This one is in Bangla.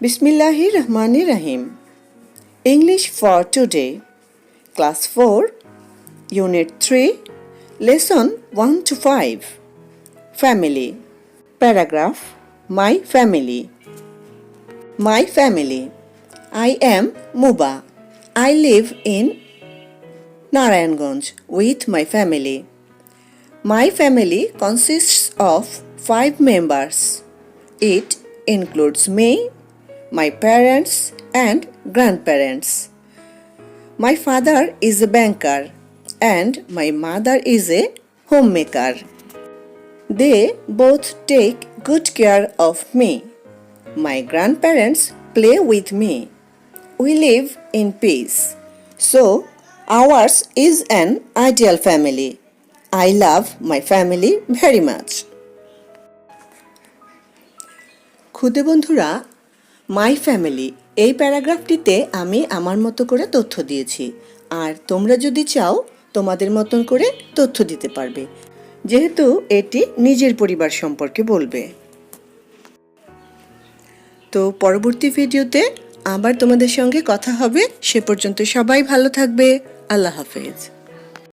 Bismillahir Rahmanir Rahim. English for today. Class 4, Unit 3, Lesson 1 to 5. Family. Paragraph My family. My family. I am Muba. I live in Narayanganj with my family. My family consists of five members. It includes me, my parents, and grandparents. My father is a banker and my mother is a homemaker. They both take good care of me. My grandparents play with me. We live in peace. So, ours is an ideal family. I love my family very much. খুদে বন্ধুরা মাই ফ্যামিলি এই প্যারাগ্রাফটিতে আমি আমার মতো করে তথ্য দিয়েছি। আর তোমরা যদি চাও, তোমাদের মতন করে তথ্য দিতে পারবে। যেহেতু এটি নিজের পরিবার সম্পর্কে বলবে। তো পরবর্তী ভিডিওতে আবার তোমাদের সঙ্গে কথা হবে। সে পর্যন্ত সবাই ভালো থাকবে। আল্লাহ হাফেজ।